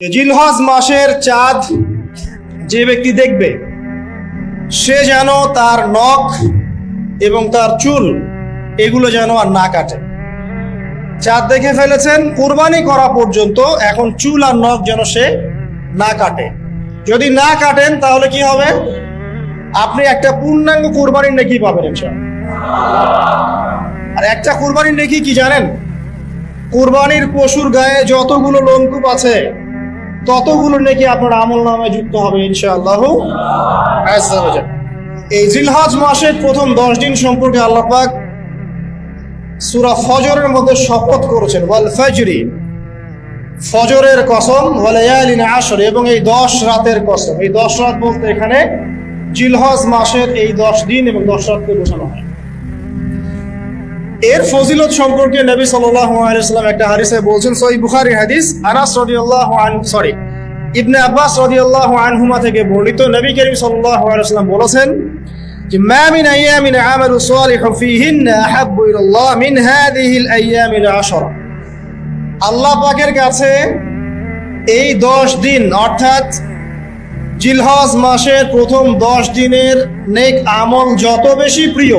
জিলহজ মাসের চাঁদ যে ব্যক্তি দেখবে, সে যেন তার নখ এবং তার চুল এগুলো যেন আর না কাটে। চাঁদ দেখে ফেলেছেন, কুরবানি করা পর্যন্ত এখন চুল আর নখ যেন সে না কাটে। যদি না কাটেন, তাহলে কি হবে? আপনি একটা পূর্ণাঙ্গ কুরবানির নাকি পাবেন আর একটা কুরবানির নাকি কি জানেন? কুরবানির পশুর গায়ে যতগুলো লোমকূপ আছে ততগুলো নাকি আপনার আমল নামে যুক্ত হবে ইনশাআল্লাহ। আজ্জা ওয়া জাল। এই জিলহজ মাসের প্রথম দশ দিন সম্পর্কে আল্লাহ পাক সূরা ফজরের মধ্যে শপথ করেছেন, ওয়াল ফাজরি, ফজরের কসম আশর এবং এই দশ রাতের কসম। এই দশ রাত বলতে এখানে জিলহজ মাসের এই দশ দিন এবং দশ রাতকে বোঝানো হয়। এর ফজিলত সম্পর্কে নবী সাল্লাল্লাহু আলাইহি ওয়াসাল্লাম একটা হাদিসে বলছেন, সহিহ বুখারী হাদিস, আনাস রাদিয়াল্লাহু আনহু সরি, ইবনে আব্বাস রাদিয়াল্লাহু আনহুমা থেকে বর্ণিত নবী করিম সাল্লাল্লাহু আলাইহি ওয়াসাল্লাম বলেছেন যে, মা মিন আইয়ামিন আমালু সালিহু ফীহিন্না আহাব্বু ইলাল্লাহ মিন হাযিহিল আইয়ামিল আশরা। আল্লাহ পাকের কাছে এই দশ দিন, অর্থাৎ জিলহজ মাসের প্রথম দশ দিনের নেক আমল যত বেশি প্রিয়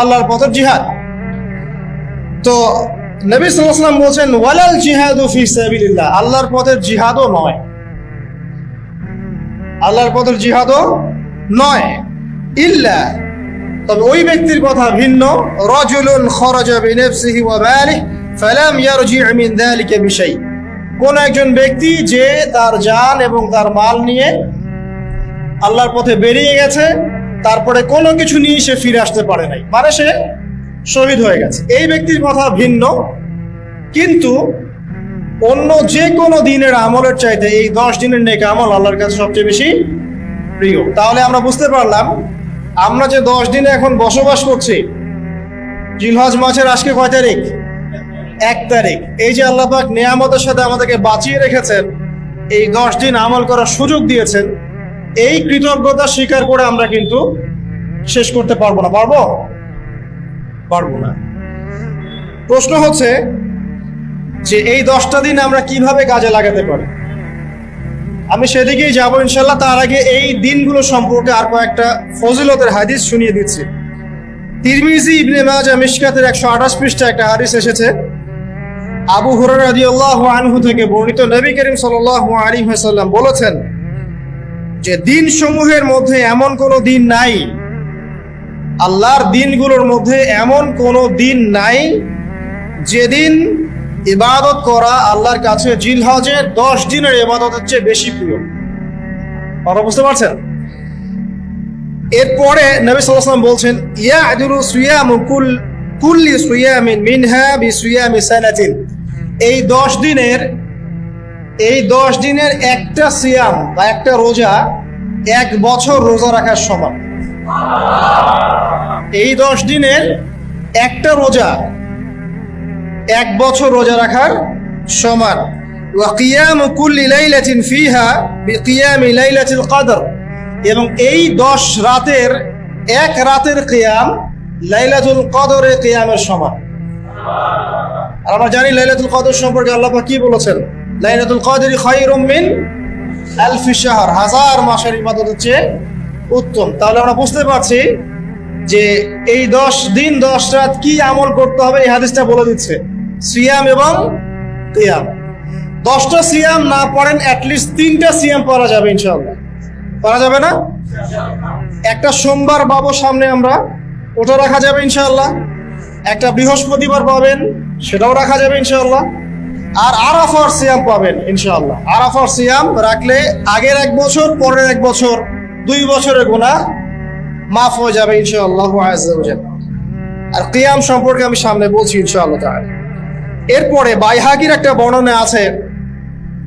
আল্লাহর পথের জিহাদ। তো নবী আলাইহি বলছেন, ওয়ালাল জিহাদু ফি সাবিলিল্লাহ। আল্লাহর পথের জিহাদও নয়। আল্লাহর পথের জিহাদও নয়। ইল্লা, তবে ওই ব্যক্তির কথা ভিন্ন। রজুলুন খরাজা বিনাফসিহি ওয়া মালিহি, ফালাম ইয়ারজি মিন যালিকা বিশাই। কোন একজন ব্যক্তি যে তার জান এবং তার মাল নিয়ে আল্লাহর পথে বেরিয়ে গেছে তারপরে কোনো কিছু নিয়ে সে ফিরে আসতে পারে নাই। মানে সে শহীদ হয়ে গেছে। এই ব্যক্তির কথা ভিন্ন। কিন্তু অন্য যে কোনো দিনের আমলের চাইতে এই দশ দিনের নেক আমল আল্লাহর কাছে সবচেয়ে বেশি প্রিয়। তাহলে আমরা বুঝতে পারলাম, আমরা যে দশ দিনে এখন বসবাস করছি, জিলহজ মাসের আজকে কয় তারিখ? এক তারিখ। এই যে আল্লাহ পাক নিয়ামতের সাথে আমাদেরকে বাঁচিয়ে রেখেছেন, এই দশ দিন আমল করার সুযোগ দিয়েছেন এই কৃতজ্ঞতা স্বীকার করে আমরা কিন্তু শেষ করতে পারব না। পারব? পারব না। প্রশ্ন হচ্ছে যে এই দশটা দিন আমরা কীভাবে কাজে লাগাতে পারি? আমি সেদিকেই যাব ইনশাল্লাহ তার আগে এই দিনগুলো সম্পর্কে আর কয়েকটা ফজিলতের হাদিস শুনিয়ে দিচ্ছি। তিরমিজি ইবনে মাজা মিশকাতের একশো আঠাশ পৃষ্ঠা একটা হাদিস এসেছে। আবু হুরার রাদিয়াল্লাহু আনহু থেকে বর্ণিত নবী করিম সাল্লাল্লাহু আলাইহি ওয়াসাল্লাম বলেছেন যে দিন সমূহের মধ্যে এমন কোনো দিন নাই, আল্লাহর দিনগুলোর মধ্যে এমন কোনো দিন নাই যেদিন ইবাদত করা আল্লাহর কাছে জিলহজের দশ দিনের ইবাদতের চেয়ে বেশি প্রিয়। কথা বুঝতে পারছেন? এরপরে নবী সাল্লাল্লাহু বলছেন ইয়া আদুরু সুয়ামু কুল, কুল্লি সুয়ামিন মিনহা বি সুয়ামি সানাতিন। এই দশ দিনের এই দশ দিনের একটা সিয়াম বা একটা রোজা এক বছর রোজা রাখার সমান। এই দশ দিনের একটা রোজা এক বছর রোজা রাখার সমান। ওয়াকিয়াম কুল্লি লাইলাতিন ফিহা বিকিয়ামি লাইলাতিল কদর। এবং এই দশ রাতের এক রাতের কিয়াম লাইলাতুল কদরের কিয়ামের সমান। আর আমরা জানি লাইলাতুল কদর সম্পর্কে আল্লাহ কি বলেছেন? লাইলাতুল কদরি খায়রুম মিন আলফি শাহর, হাজার মাসের ইবাদতের হচ্ছে উত্তম। তাহলে আমরা বুঝতে পারছি যে এই দশ দিন, দশ রাত কি আমল করতে হবে, এই হাদিসটা বলে দিচ্ছে। সিয়াম এবং কিয়াম। দশটা সিয়াম না পড়েন অ্যাটলিস্ট তিনটা সিয়াম পড়া যাবে ইনশাআল্লাহ। পড়া যাবে না? একটা সোমবার বাবু সামনে আমরা, ওটা রাখা যাবে ইনশাআল্লাহ। একটা বৃহস্পতিবার পাবেন, সেটাও রাখা যাবে ইনশাআল্লাহ। আর আরাফার সিয়াম পাবেন, ইনশাআল্লাহ। আরাফার সিয়াম রাখলে আগের এক বছর, পরের এক বছর, দুই বছরের গোনা মাফ হয়ে যাবে, ইনশাআল্লাহ আর কিয়াম সম্পর্কে আমি সামনে বলছি, ইনশাআল্লাহ এরপরে বাইহাকির একটা বর্ণনা আছে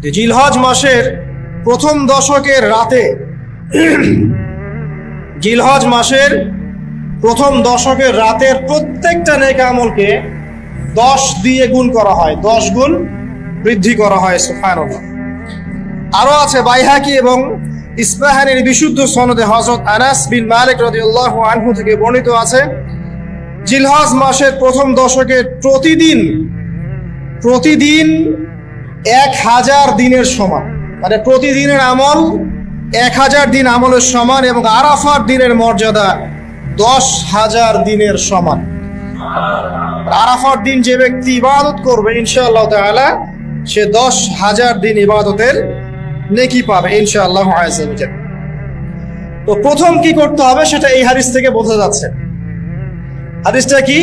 যে জিলহজ মাসের প্রথম দশকের রাতে, জিলহজ মাসের প্রথম দশকের রাতের প্রত্যেকটা নেক আমলকে দশ দিয়ে গুণ করা হয়, দশ গুণ বৃদ্ধি করা হয় সুফানুল্লাহ আরও আছে বাইহাকি এবং ইসবাহানের বিশুদ্ধ সনদে হজরত আনাস বিন মালিক রাদিয়াল্লাহু আনহু থেকে বর্ণিত আছে, জিলহজ মাসের প্রথম দশকে প্রতিদিন প্রতিদিন এক হাজার দিনের সমান। মানে প্রতিদিনের আমল এক হাজার দিন আমলের সমান এবং আরাফার দিনের মর্যাদা দশ হাজার দিনের সমান। আরাফার দিন যে ব্যক্তি ইবাদত করবে, ইনশাআল্লাহ তাআলা, সে দশ হাজার দিন ইবাদতের নেকি পাবে, ইনশাআল্লাহ তো প্রথম কি করতে হবে, সেটা এই হাদিস থেকে বোঝা যাচ্ছে। হাদিসটা কি?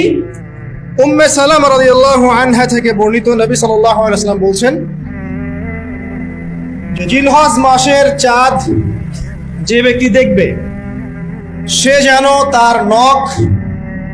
উম্মে সালাম রাদিয়াল্লাহু আনহা থেকে বর্ণিত নবী সাল্লাল্লাহু আলাইহি ওয়াসাল্লাম বলছেন যে জিলহজ মাসের চাঁদ যে ব্যক্তি দেখবে, সে যেন তার নখ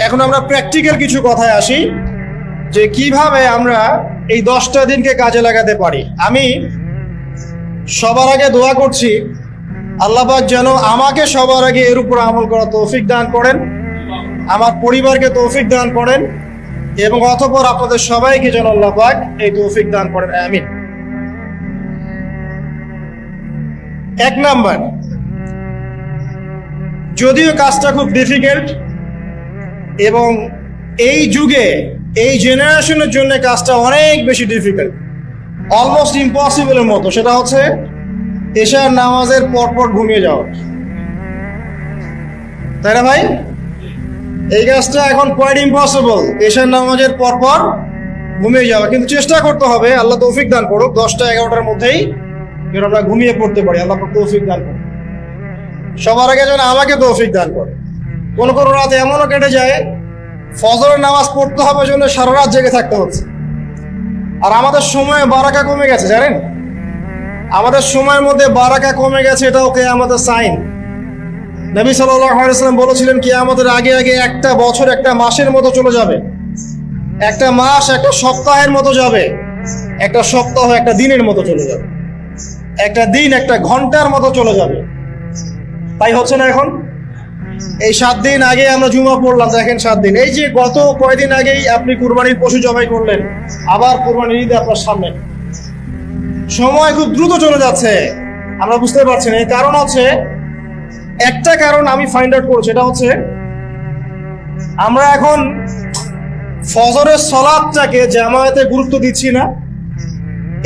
এখন আমরা প্র্যাকটিক্যাল কিছু কথায় আসি, যে কীভাবে আমরা এই দশটা দিনকে কাজে লাগাতে পারি। আমি সবার আগে দোয়া করছি আল্লাহবাক যেন আমাকে সবার আগে এর উপর আমল করা তৌফিক দান করেন, আমার পরিবারকে তৌফিক দান করেন, এবং অতপর আপনাদের সবাইকে যেন আল্লাহ এই তৌফিক দান করেন, আমিন। এক নাম্বার, যদিও কাজটা খুব ডিফিকাল্ট এবং এই যুগে, এই জেনারেশনের জন্য কাজটা অনেক বেশি ডিফিকাল্ট অলমোস্ট ইম্পসিবলের মতো। সেটা হচ্ছে এশার নামাজের পরপর ঘুমিয়ে যাওয়া। তাই না ভাই? এই কাজটা এখন কোয়াইট ইম্পসিবল এশার নামাজের পরপর ঘুমিয়ে যাওয়া। কিন্তু চেষ্টা করতে হবে, আল্লাহ তৌফিক দান করুক, দশটা এগারোটার মধ্যেই আমরা ঘুমিয়ে পড়তে পারি। আল্লাহ তৌফিক দান করুক। সবার আগে যেন আমাকে তৌফিক দান করে কোন কোন রাত এমনও কেটে যায়, ফজরের নামাজ পড়তে হবে জন্য সারা রাত জেগে থাকতে হচ্ছে। আর আমাদের সময় বারাকা কমে গেছে, জানেন? আমাদের সময়ের মধ্যে বারাকা কমে গেছে এটা ওকে আমাদের সাইন নবী সাল্লাম বলেছিলেন কি আমাদের আগে আগে একটা বছর, একটা মাসের মতো চলে যাবে। একটা মাস, একটা সপ্তাহের মতো যাবে। একটা সপ্তাহ, একটা দিনের মতো চলে যাবে। একটা দিন, একটা ঘণ্টার মতো চলে যাবে। তাই হচ্ছে না এখন? এই সাত দিন আগে আমরা জুমা পড়লাম, দেখেন সাত দিন। এই যে গত কয়দিন আগেই আপনি কুরবানির পশু জবাই করলেন, আবার কুরবানির ঈদ আপনার সামনে। সময় খুব দ্রুত চলে যাচ্ছে, আমরা বুঝতে পারছি না। এই কারণ হচ্ছে, একটা কারণ আমি ফাইন্ড আউট করছি এটা হচ্ছে, আমরা এখন ফজরের সলাদটাকে জামায়াতে গুরুত্ব দিচ্ছি না,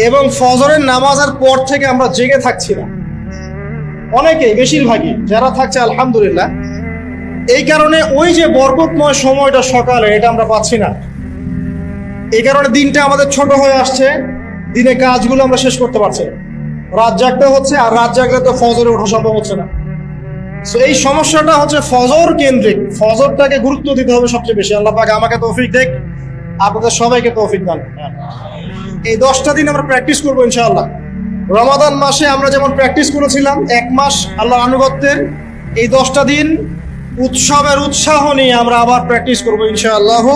এবং ফজরের নামাজের পর থেকে আমরা জেগে থাকছি না। অনেকেই, বেশিরভাগই, যারা থাকছে, আলহামদুলিল্লাহ এই কারণে ওই যে বরকতময় সময়টা সকালে এটা আমরা পাচ্ছি না। এই কারণে দিনটা আমাদের ছোট হয়ে আসছে। দিনে কাজগুলো আমরা শেষ করতে পারছি। রাত জাগতে হচ্ছে আর রাত জাগলে তো ফজরে ওঠা সম্ভব হচ্ছে না। তো এই সমস্যাটা হচ্ছে ফজর কেন্দ্রিক। ফজরটাকে গুরুত্ব দিতে হবে সবচেয়ে বেশি। আল্লাহ পাক আমাকে তৌফিক দেখ, আপনাদের সবাইকে তৌফিক দান। এই দশটা দিন আমরা প্র্যাকটিস করব ইনশাআল্লাহ। রমাদান মাসে আমরা যেমন প্র্যাকটিস করেছিলাম, এক মাস আল্লাহর আনুগত্যের, এই দশটা দিন উৎসবের উৎসাহ নিয়ে আমরা আবার প্র্যাকটিস করব ইনশাআল্লাহ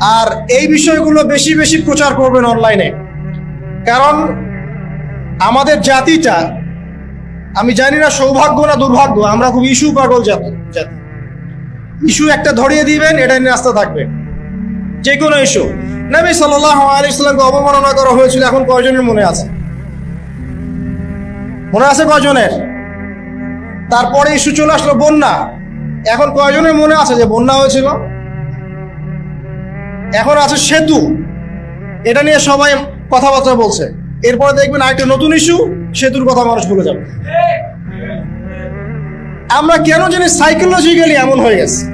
আর এই বিষয়গুলো বেশি বেশি প্রচার করবেন অনলাইনে কারণ আমাদের জাতিটা, আমি জানি না সৌভাগ্য না দুর্ভাগ্য, আমরা খুব ইস্যু পাগল জাতি জাতি। ইস্যু একটা ধরিয়ে দিবেন, এটা নিয়ে রাস্তা থাকবে। যে কোনো ইস্যু। নবী আলাইহি সাল্লামকে অবমাননা করা হয়েছিল, এখন কয়জনের মনে আছে? মনে আছে কয়জনের? তারপরে ইস্যু চলে আসলো বন্যা। এখন কয়জনের মনে আছে যে বন্যা হয়েছিল? এখন আছে সেতু। এটা নিয়ে সবাই কথাবার্তা বলছে। এরপরে দেখবেন আরেকটা নতুন ইস্যু, সেতুর কথা মানুষ ভুলে যাবে। আমরা কেন জানি সাইকোলজিক্যালি এমন হয়ে গেছে।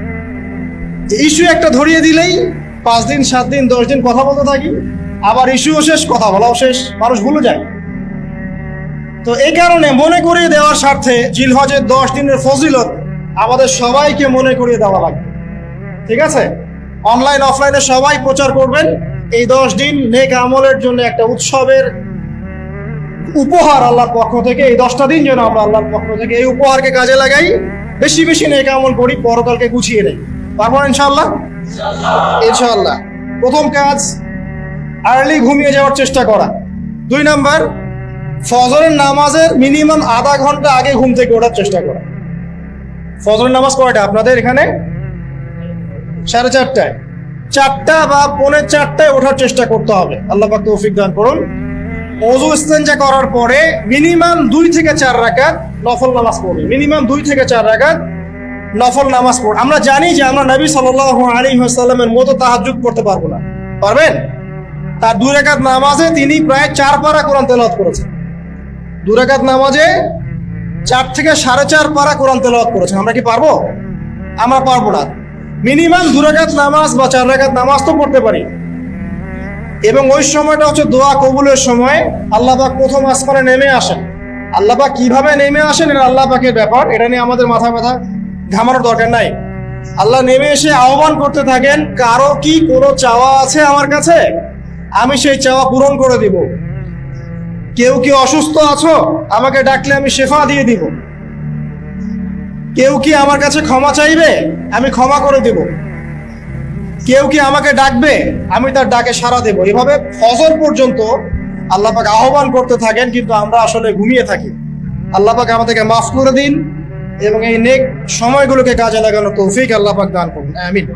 যে ইস্যু একটা ধরিয়ে দিলেই পাঁচ দিন, সাত দিন, দশ দিন কথা বলতে থাকি, আবার ইস্যুও শেষ, কথা বলাও শেষ, মানুষ ভুলে যায়। তো এই কারণে মনে করিয়ে দেওয়ার স্বার্থে জিলহজের দশ দিনের ফজিলত আমাদের সবাইকে মনে করিয়ে দেওয়া লাগবে। ঠিক আছে? অনলাইন, অফলাইনে সবাই প্রচার করবেন। এই দশ দিন নেক আমলের জন্য একটা উৎসবের উপহার আল্লাহর পক্ষ থেকে, এই দশটা দিন যেন আমরা আল্লাহর পক্ষ থেকে এই উপহারকে কাজে লাগাই। বেশি বেশি নেক আমল করি, পরকালকে গুছিয়ে নেই। পারব ইনশাল্লাহ ইনশাল্লাহ প্রথম কাজ আর্লি ঘুমিয়ে যাওয়ার চেষ্টা করা। দুই নাম্বার ফজরের নামাজের মিনিমাম আধা ঘণ্টা আগে ঘুম থেকে ওঠার চেষ্টা করা ফজরের নামাজ কয়টা আপনাদের এখানে? সাড়ে চারটায়। চারটা বা পৌনে চারটায় ওঠার চেষ্টা করতে হবে। আল্লাহ পাক তৌফিক দান করুন। অজু ইস্তেঞ্জা করার পরে মিনিমাম দুই থেকে চার রাকাত নফল নামাজ পড়বে। মিনিমাম দুই থেকে চার রাকাত নফল নামাজ পড় আমরা জানি যে আমরা নবী সাল্লাল্লাহু আলাইহি ওয়াসাল্লামের মতো তাহাজ্জুদ পড়তে পারব না। পারবেন? তার দুই রাকাত নামাজে তিনি প্রায় চার পারা কোরআন তেলাওয়াত করেছেন। দুই রাকাত নামাজে চার থেকে সাড়ে চার পারা কোরআন তেলাওয়াত করেছেন। আমরা কি পারব? আমরা পারব না। মিনিমাম দু রাকাত নামাজ বা চার রাকাত নামাজ তো পড়তে পারি। এবং ওই সময়টা হচ্ছে দোয়া কবুলের সময়। আল্লাহ পাক প্রথম আসমানে নেমে আসেন। আল্লাহ পাক কীভাবে নেমে আসেন, এটা আল্লাহ পাকের ব্যাপার। এটা নিয়ে আমাদের মাথা ব্যথা ঘামানোর দরকার নাই। আল্লাহ নেমে এসে আহ্বান করতে থাকেন, কারও কি কোনো চাওয়া আছে আমার কাছে? আমি সেই চাওয়া পূরণ করে দিব। কেউ কি অসুস্থ আছো? আমাকে ডাকলে আমি শেফা দিয়ে দিব। কেউ কি আমার কাছে ক্ষমা চাইবে? আমি ক্ষমা করে দেব। কেউ কি আমাকে ডাকবে? আমি তার ডাকে সাড়া দেব। এভাবে ফজর পর্যন্ত আল্লাহ পাক আহ্বান করতে থাকেন, কিন্তু আমরা আসলে ঘুমিয়ে থাকি। আল্লাহ পাক আমাদেরকে মাফ করে দিন এবং এই নেক সময়গুলোকে কাজে লাগানো তৌফিক আল্লাহ পাক দান করুন। আমিন।